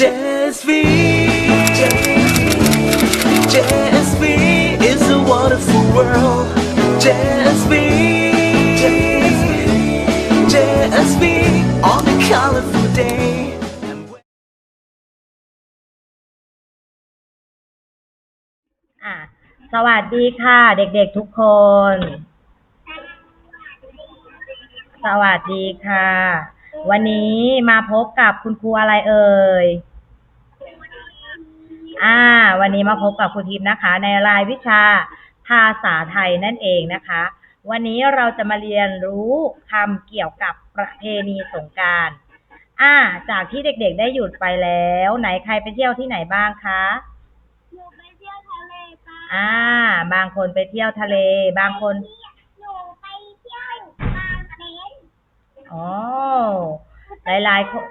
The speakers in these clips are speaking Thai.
JSV JSV is a wonderful world JSV JSV on a colorful day ah. สวัสดีค่ะ เด็กๆทุกคน สวัสดีค่ะ วันนี้มาพบกับคุณครูอะไรเอ่ย อ่า วันนี้มาพบกับครูทิพย์นะคะ ในรายวิชาภาษาไทยนั่นเองนะคะ วันนี้เราจะมาเรียนรู้คำเกี่ยวกับประเพณีสงกราร อ่า จากที่เด็กๆได้หยุดไปแล้ว ไหนใครไปเที่ยวที่ไหนบ้างคะหนูไปเที่ยวทะเลป้าอ่า บางคนไปเที่ยวทะเล บางคนหนูไปเที่ยวบางเลนอ๋อหลายๆคน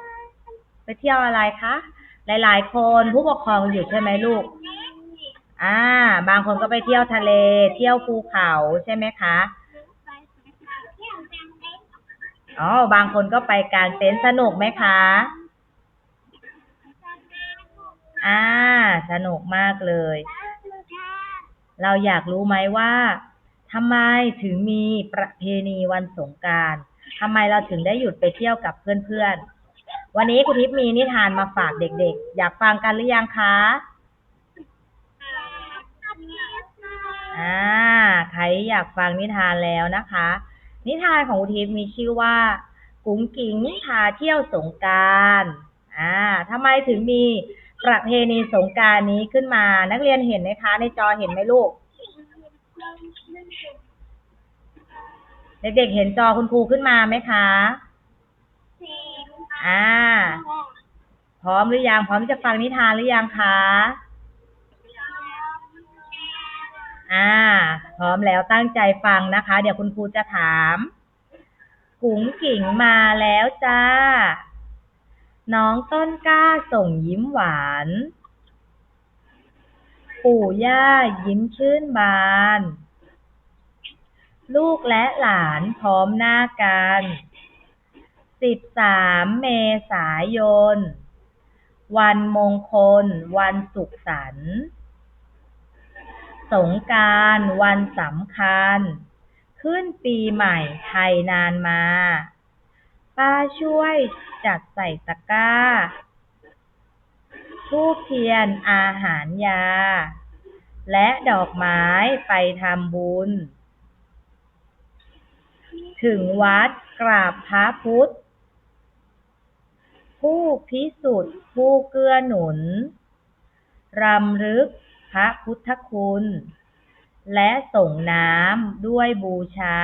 ไปเที่ยวอะไรคะ หลาย ๆ คนผู้ปกครองอยู่ใช่ไหมลูก อ่า บางคนก็ไปเที่ยวทะเล เที่ยวภูเขาใช่ไหมคะอ๋อบางคนก็ไปกางเต็นท์สนุกไหมคะ อ่า สนุกมากเลย เราอยากรู้ไหมว่าทำไมถึงมีประเพณีวันสงการทำไมเราถึงได้หยุดไปเที่ยวกับเพื่อนๆ วันนี้คุณทิพย์มีนิทานมาฝากเด็กๆ อยากฟังกันหรือยังคะ อ่า ใครอยากฟังนิทานแล้วนะคะ นิทานของคุณทิพย์มีชื่อว่า กุ้งกิ๋งพาเที่ยวสงการอ่าทำไมถึงมีประเพณีสงการนี้ขึ้นมา นักเรียนเห็นไหมคะ ในจอเห็นไหมลูก เด็กๆเห็นจอคุณครูขึ้นมาไหมคะ อ่า พร้อมหรือยัง พร้อมจะฟังนิทานหรือยังคะ อ่า พร้อมแล้วตั้งใจฟังนะคะ เดี๋ยวคุณครูจะถาม กุ๋งกิ่งมาแล้วจ้า น้องต้นกล้าส่งยิ้มหวาน ปู่ย่ายิ้มชื่นบาน ลูกและหลานพร้อมหน้ากัน สิบสามเมษายน วันมงคล วันสุขสันต์ สงกรารวันสำคัญ ขึ้นปีใหม่ไทยนานมา ป้าช่วยจัดใส่ตะกร้าทูบเทียนอาหารยา และดอกไม้ไปทำบุญ ถึงวัดกราบพระพุทธ ผู้พิสุทธิ์ผู้เกื้อหนุน รำลึกพระพุทธคุณ และส่งน้ำด้วยบูชา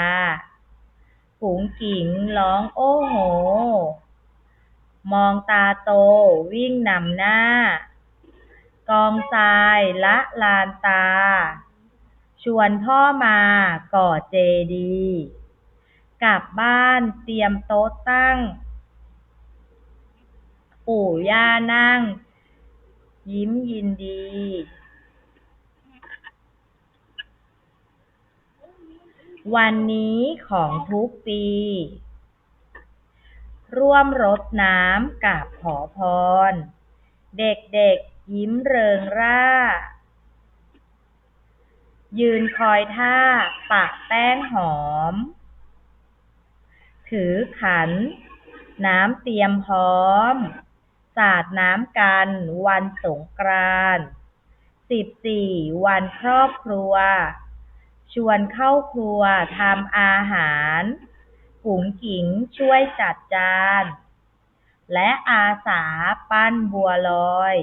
ฝูงกิ่งร้องโอ้โห มองตาโตวิ่งนำหน้า กองทรายละลานตา ชวนพ่อมาก่อเจดี กลับบ้านเตรียมโต๊ะตั้ง ปู่ย่านั่ง ยิ้มยินดีวันนี้ของทุกปี ร่วมรดน้ำกับขอพร เด็กๆยิ้มเริงร่า ยืนคอยท่าปะแป้งหอม ถือขัน น้ำเตรียมพร้อม สาดน้ำกัน วันสงกรานต์สิบสี่วันครอบครัว ชวนเข้าครัวทำอาหารกุ๋งกิ๋งช่วยจัดจาน และอาสาปั้นบัวลอย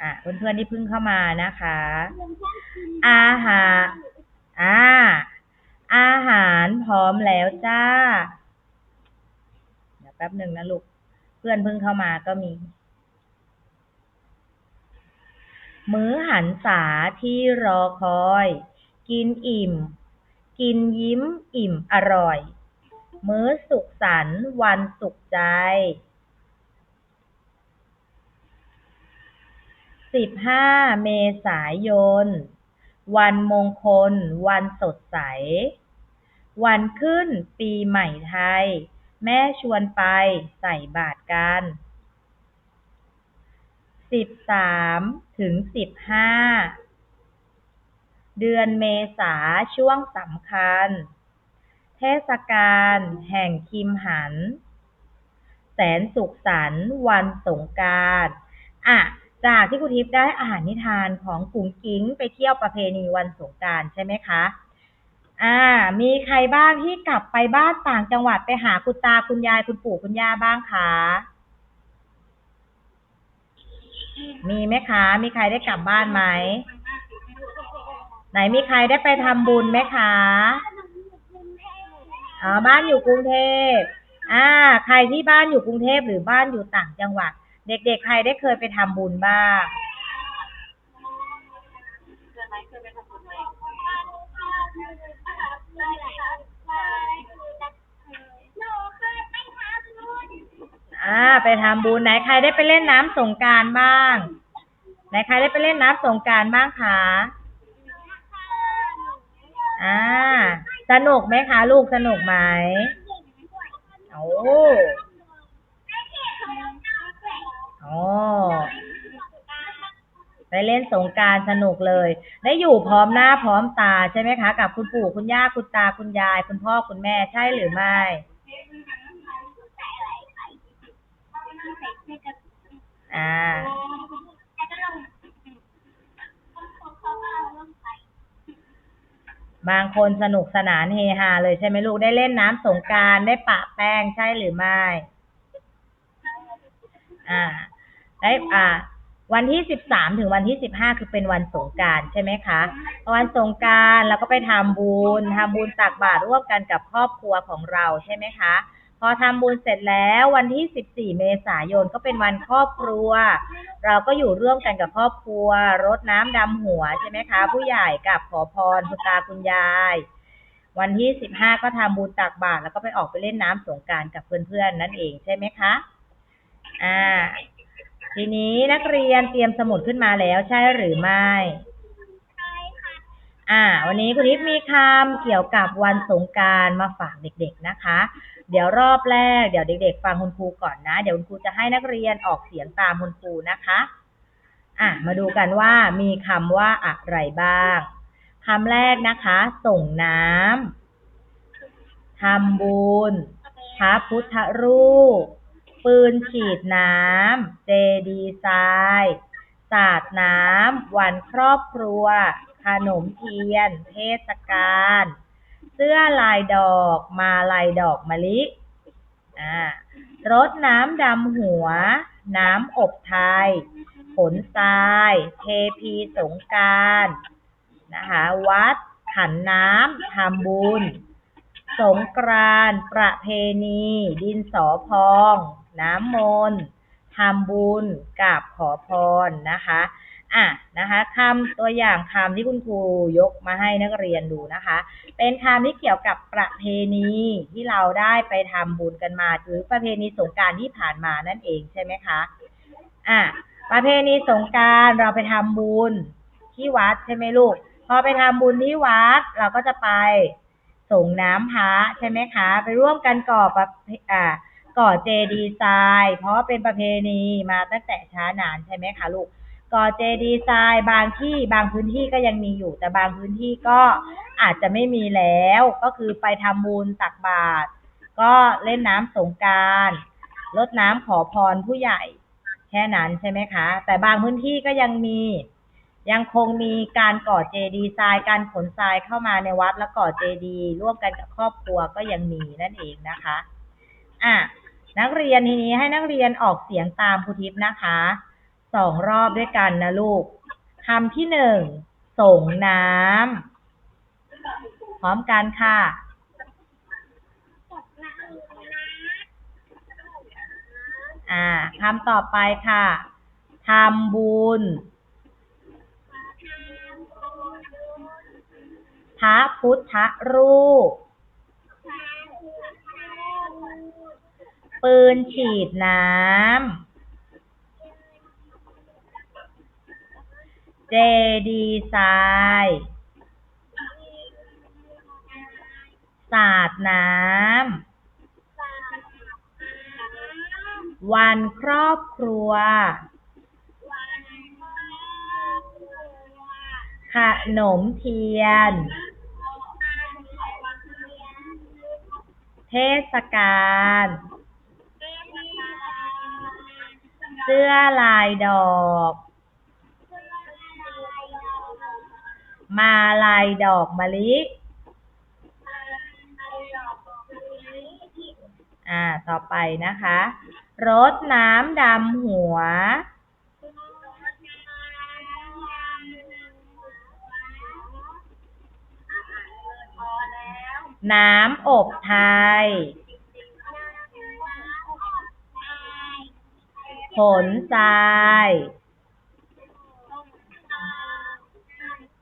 อะเพื่อนๆที่เพิ่งเข้ามานะคะ อาหารอ่าอาหารพร้อมแล้วจ้า เดี๋ยวแป๊บหนึ่งนะลูก เพื่อนเพิ่งเข้ามาก็มี มื้อหันษาที่รอคอย กินอิ่ม กินยิ้มอิ่มอร่อย มื้อสุขสันต์วันสุขใจสิบห้าเมษายน วันมงคล วันสดใส วันขึ้นปีใหม่ไทย แม่ชวนไปใส่บาตรกันสิบสามถึงสิบห้าเดือนเมษาช่วงสำคัญ เทศกาลแห่งคิมหัน แสนสุขสันต์วันสงการอะจากที่คุณทิพย์ได้อ่านนิทานของกุ๋งกิ้งไปเที่ยวประเพณีวันสงการใช่ไหมคะ อ่า มีใครบ้างที่กลับไปบ้านต่างจังหวัดไปหาคุณตาคุณยายคุณปู่คุณย่าบ้างคะ มีไหมคะ มีใครได้กลับบ้านไหม ไหนมีใครได้ไปทำบุญไหมคะ อ๋อ บ้านอยู่กรุงเทพ อ่า ใครที่บ้านอยู่กรุงเทพหรือบ้านอยู่ต่างจังหวัด เด็กๆ ใครได้เคยไปทำบุญบ้างหนูเคยไปทำบุญ อ่า ไปทำบุญไหนใครได้ไปเล่นน้ำสงการบ้าง ไหนใครได้ไปเล่นน้ำสงการบ้างคะอ่า สนุกไหมคะ ลูกสนุกไหมโอ้โอ้ ไปเล่นสงการสนุกเลย ได้อยู่พร้อมหน้าพร้อมตาใช่ไหมคะ กับคุณปู่คุณย่าคุณตาคุณยาย คุณพ่อคุณแม่ใช่หรือไม่ อ่า บางคนสนุกสนานเฮฮาเลยใช่ไหมลูกได้เล่นน้ำสงการได้ปะแป้งใช่หรือไม่ อ่า ได้อ่า วันที่สิบสามถึงวันที่สิบห้าคือเป็นวันสงการใช่ไหมคะ วันสงการเราก็ไปทำบุญทำบุญตักบาตรร่วมกันกับครอบครัวของเราใช่ไหมคะ พอทำบุญเสร็จแล้ววันที่สิบสี่เมษายนก็เป็นวันครอบครัว เราก็อยู่ร่วมกันกับครอบครัวรดน้ำดำหัวใช่ไหมคะ ผู้ใหญ่กับขอพรคุณตาคุณยาย วันที่สิบห้าก็ทำบุญตักบาตรแล้วก็ไปออกไปเล่นน้ำสงการกับเพื่อนๆนั่นเองใช่ไหมคะ อ่า ทีนี้นักเรียนเตรียมสมุดขึ้นมาแล้วใช่หรือไม่ อ่า วันนี้คุณทิพย์มีคำเกี่ยวกับวันสงกรารมาฝากเด็ก ๆนะคะ เดี๋ยวรอบแรกเดี๋ยวเด็ก ๆ ฟังคุณครูก่อนนะ เดี๋ยวคุณครูจะให้นักเรียนออกเสียงตามคุณครูนะคะ อะมาดูกันว่ามีคำว่าอะไรบ้างคำแรกนะคะ ส่งน้ำทำบุญพระพุทธรูป ปืนฉีดน้ำ เจดีย์ทราย สาดน้ำ วันครอบครัว ขนมเทียน เทศกาล เสื้อลายดอก มาลายดอกมะลิ อ่ารดน้ำดำหัว น้ำอบไทย ผลทราย เทพีสงการนะคะ วัด ขันน้ำทำบุญสงกรานต์ประเพณี ดินสอพอง น้ำมนต์ทำบุญกราบขอพรนะคะอะนะคะคำตัวอย่างคำที่คุณครูยกมาให้นักเรียนดูนะคะ เป็นคำที่เกี่ยวกับประเพณีที่เราได้ไปทำบุญกันมา หรือประเพณีสงการที่ผ่านมานั่นเองใช่ไหมคะอะประเพณีสงการเราไปทำบุญที่วัดใช่ไหมลูก พอไปทำบุญที่วัดเราก็จะไปส่งน้ำพระใช่ไหมคะ ไปร่วมกันก่อประเพอ่า ก่อเจดีย์ทรายเพราะเป็นประเพณีมาตั้งแต่ช้านานใช่ไหมคะลูกก่อเจดีย์ทรายบางที่บางพื้นที่ก็ยังมีอยู่ แต่บางพื้นที่ก็อาจจะไม่มีแล้ว ก็คือไปทำบุญตักบาตรก็เล่นน้ำสงการลดน้ำขอพรผู้ใหญ่แค่นั้นใช่ไหมคะ แต่บางพื้นที่ก็ยังมี ยังคงมีการก่อเจดีทรายการขนทรายเข้ามาในวัดแล้วก่อเจดีร่วมกันกับครอบครัวก็ยังมีนั่นเองนะคะ อะ นักเรียนทีนี้ให้นักเรียนออกเสียงตามครูทิพย์นะคะสองรอบด้วยกันนะลูกคำที่หนึ่งส่งน้ำพร้อมกันค่ะ อ่าคำต่อไปค่ะทำบุญพระพุทธรูป ปืนฉีดน้ำ เจดีทราย สาดน้ำ วันครอบครัว ขนมเทียนเทศกาล เสื้อลายดอก มาลายดอกมะลิ อ่า ต่อไปนะคะ รดน้ำดำหัว น้ำอบไทย ผลทราย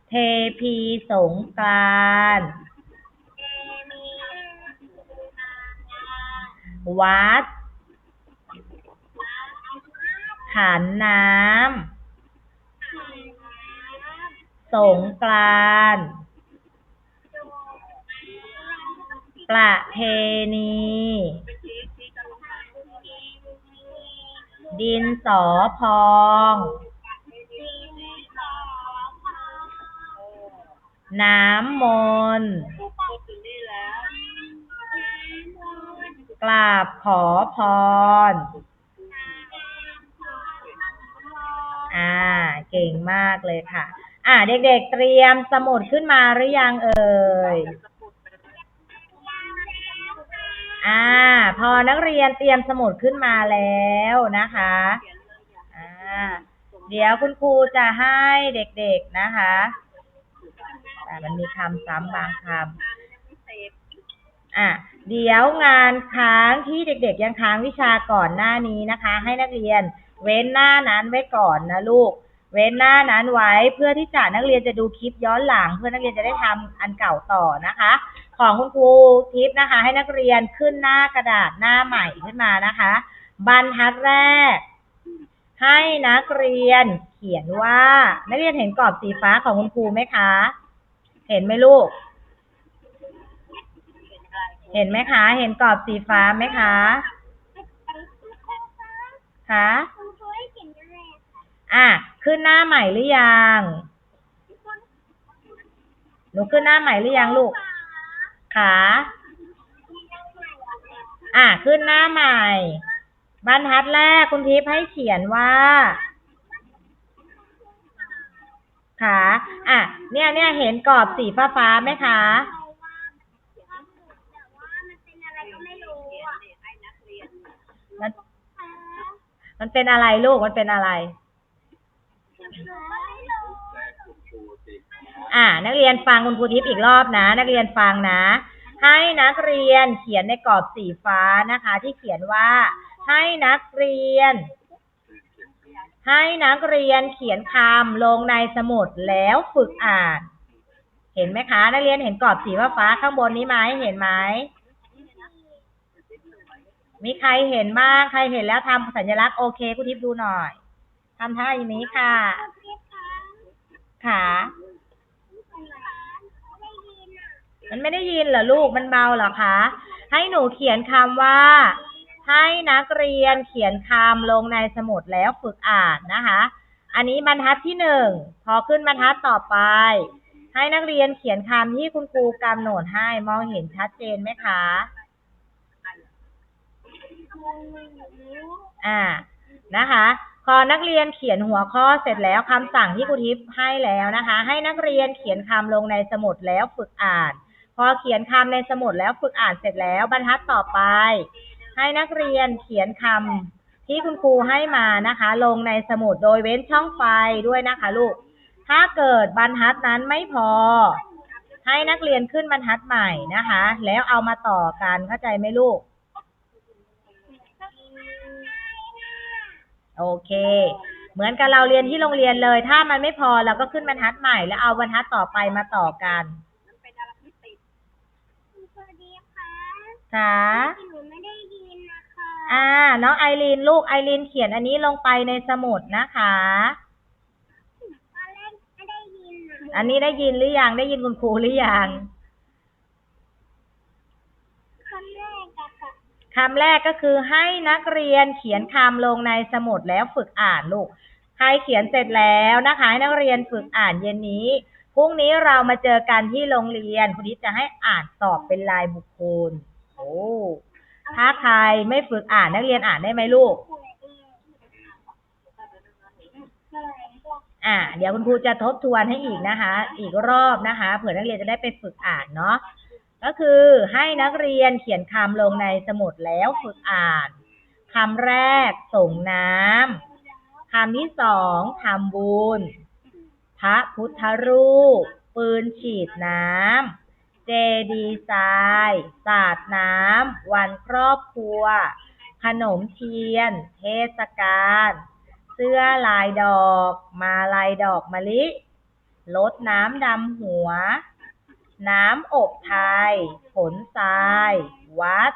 เทพีสงกรานต์วัด ขันน้ำ สงกรานต์ประเพณี ดินสอพองน้ำมนต์กราบขอพร อ่า เก่งมากเลยค่ะ อ่า เด็กๆเตรียมสมุดขึ้นมาหรือยังเอ่ย อ่า พอนักเรียนเตรียมสมุดขึ้นมาแล้วนะคะ อ่า เดี๋ยวคุณครูจะให้เด็กๆนะคะแต่มันมีคำซ้ำบางคำอะ เดี๋ยวงานค้างที่เด็ก ๆ ยังค้างวิชาก่อนหน้านี้นะคะ ให้นักเรียนเว้นหน้านั้นไว้ก่อนนะลูก เว้นหน้านั้นไว้เพื่อที่จะนักเรียนจะดูคลิปย้อนหลัง เพื่อนักเรียนจะได้ทำอันเก่าต่อนะคะ ของคุณครูทิพย์นะคะ ให้นักเรียนขึ้นหน้ากระดาษหน้าใหม่ขึ้นมานะคะ บรรทัดแรก ให้นักเรียนเขียนว่า นักเรียนเห็นกรอบสีฟ้าของคุณครูไหมคะ เห็นไหมลูก เห็นไหมคะ เห็นกรอบสีฟ้าไหมคะคะอะขึ้นหน้าใหม่หรือยัง หนูขึ้นหน้าใหม่หรือยังลูก ขา อะขึ้นหน้าใหม่ บรรทัดแรกคุณทิพย์ให้เขียนว่า ขา อะ เนี่ยเนี่ยเห็นกรอบสีฟ้าฟ้าๆไหมคะ มันมันเป็นอะไรลูก มันเป็นอะไร อ่า นักเรียนฟังคุณครูทิพย์อีกรอบนะ นักเรียนฟังนะ ให้นักเรียนเขียนในกรอบสีฟ้านะคะ ที่เขียนว่า ให้นักเรียน ให้นักเรียนเขียนคำลงในสมุดแล้วฝึกอ่าน เห็นไหมคะ นักเรียนเห็นกรอบสีฟ้าฟาข้างบนนี้ไหมเห็นไหมมีใครเห็นบ้างใครเห็นแล้วทำสัญลักษณ์โอเคคุณทิพย์ดูหน่อยทำท่าอย่างนี้ค่ะขา มันไม่ได้ยินเหรอลูกมันเบาเหรอคะ ให้หนูเขียนคำว่า ให้นักเรียนเขียนคำลงในสมุดแล้วฝึกอ่านนะคะ อันนี้บรรทัดที่หนึ่งพอขึ้นบรรทัดต่อไป ให้นักเรียนเขียนคำที่คุณครูกำหนดให้มองเห็นชัดเจนไหมคะ อ่านะคะพอนักเรียนเขียนหัวข้อเสร็จแล้วคำสั่งที่ครูทิพย์ให้แล้วนะคะ ให้นักเรียนเขียนคำลงในสมุดแล้วฝึกอ่าน อเขียนคำในสมุดแล้วฝึกอ่านเสร็จแล้วบรรทัดต่อไป ให้นักเรียนเขียนคำที่คุณครูให้มานะคะ ลงในสมุดโดยเว้นช่องไฟด้วยนะคะลูก ถ้าเกิดบรรทัดนั้นไม่พอ ให้นักเรียนขึ้นบรรทัดใหม่นะคะ แล้วเอามาต่อกันเข้าใจไหมลูก โอเคเหมือนกับเราเรียนที่โรงเรียนเลย ถ้ามันไม่พอเราก็ขึ้นบรรทัดใหม่ แล้วเอาบรรทัดต่อไปมาต่อกัน สวัสดีค่ะ ค่ะหนูไม่ได้ยินนะคะ อ่า น้องไอรีนลูกไอรีนเขียนอันนี้ลงไปในสมุดนะคะ ตอนแรกไม่ได้ยินนะอันนี้ได้ยินหรือยังได้ยินคุณครูหรือยังคำแรกอะค่ะคำแรกก็คือให้นักเรียนเขียนคำลงในสมุดแล้วฝึกอ่านลูก ใครเขียนเสร็จแล้วนะคะให้นักเรียนฝึกอ่านเย็นนี้รุ่งนี้เรามาเจอกันที่โรงเรียนคุณนิดจะให้อ่านตอบเป็นลายบุคคลโอ้ ถ้าใครไม่ฝึกอ่านนักเรียนอ่านได้ไหมลูก อ่า เดี๋ยวคุณครูจะทบทวนให้อีกนะคะ อีกรอบนะคะ เผื่อนักเรียนจะได้ไปฝึกอ่านเนาะ ก็คือให้นักเรียนเขียนคำลงในสมุดแล้วฝึกอ่านคำแรกส่งน้ำคำที่สองทำบุญ พระพุทธรูป ปืนฉีดน้ำ เจดีย์ทราย สาดน้ำ วันครอบครัว ขนมเทียน เทศกาล เสื้อลายดอก มาลายดอกมะลิลดน้ำดำหัว น้ำอบไทย ผลทราย วัด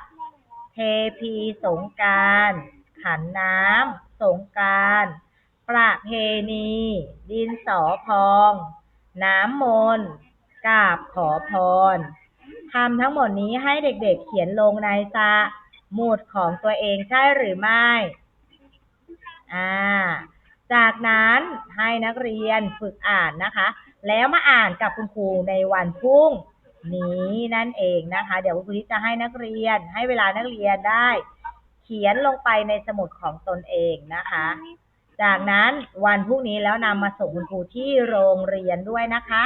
เทพีสงการขันน้ำ สงการประเพณี ดินสอพอง น้ำมนต์ กราบขอพรคำทั้งหมดนี้ให้เด็กๆเขียนลงในสมุดของตัวเองใช่หรือไม่ อ่า จากนั้นให้นักเรียนฝึกอ่านนะคะ แล้วมาอ่านกับคุณครูในวันพรุ่งนี้นั่นเองนะคะ เดี๋ยวคุณครูจะให้นักเรียน ให้เวลานักเรียนได้ เขียนลงไปในสมุดของตนเองนะคะ จากนั้นวันพรุ่งนี้แล้วนำมาส่งคุณครูที่โรงเรียนด้วยนะคะ